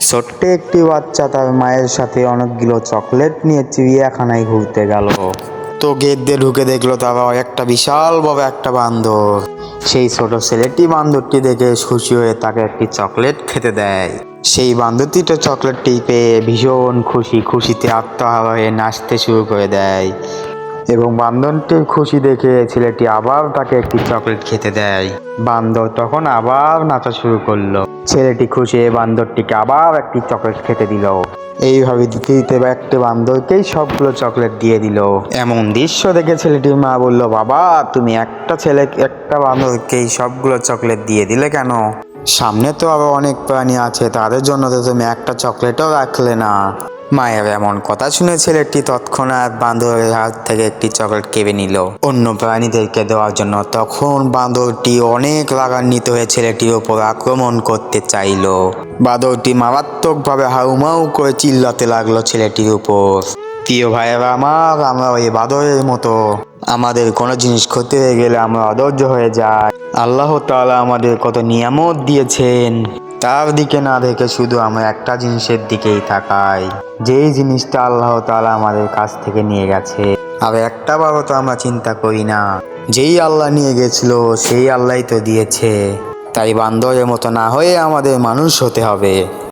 ছোট্ট একটি বাচ্চা তার মায়ের সাথে অনেকগুলো চকলেট নিয়ে চিড়িয়াখানায় ঘুরতে গেল। তো গেট দিয়ে ঢুকে দেখল তারা একটা বিশাল বড় একটা বান্দর। সেই ছোট ছেলেটি বান্দরটি দেখে খুশি হয়ে তাকে একটি চকলেট খেতে দেয়। সেই বান্দরটি তো চকলেটটি পেয়ে ভীষণ খুশি খুশিতে আত্মহারা হয়ে নাচতে শুরু করে দেয়। এবং বান্দরটির খুশি দেখে ছেলেটি আবার তাকে একটি চকলেট খেতে দেয়। বান্দর তখন আবার নাচা শুরু করল। ছেলেটি খুশি বান্দরটিকে আবার একটি চকলেট খেতে দিল। এইভাবে দিতে দিতে একটি বান্দরকেই সবগুলো চকলেট দিয়ে দিল। এমন দৃশ্য দেখে ছেলেটির মা বলল, বাবা, তুমি একটা ছেলে, একটা বান্দরকেই সবগুলো চকলেট দিয়ে দিলে কেন? সামনে তো আরও অনেক প্রাণী আছে, তাদের জন্য তো তুমি একটা চকলেটও রাখলে না। মায়ের এমন কথা শুনে ছেলেটি তৎক্ষণাৎ বান্দরের হাত থেকে একটি চকলেট কেড়ে নিল। অন্য প্রাণীদেরকে দেওয়ার জন্য তখন বান্দরটি অনেক রাগান্বিত হয়ে ছেলেটির ওপর আক্রমণ করতে চাইলো। বাঁদরটি মারাত্মকভাবে হাউমাউ করে চিল্লাতে লাগল ছেলেটির উপর। প্রিয় ভাইয়েরা, আমার, আমরা ওই বাদরের মতো। আমাদের কোনো জিনিস ক্ষতি হয়ে গেলে আমরা অধৈর্য হয়ে যাই। আল্লাহ তাআলা আমাদের কত নিয়ামত দিয়েছেন। তার দিকে না দেখে শুধু আমরা একটা জিনিসের দিকেই থাকাই যেই জিনিসটা আল্লাহ তালা আমাদের কাছ থেকে নিয়ে গেছে। আর একটা বারও তো আমরা চিন্তা করি না। যেই আল্লাহ নিয়ে গেছিল, সেই আল্লাহ তো দিয়েছে। তাই বান্দরের মতো না হয়ে আমাদের মানুষ হতে হবে।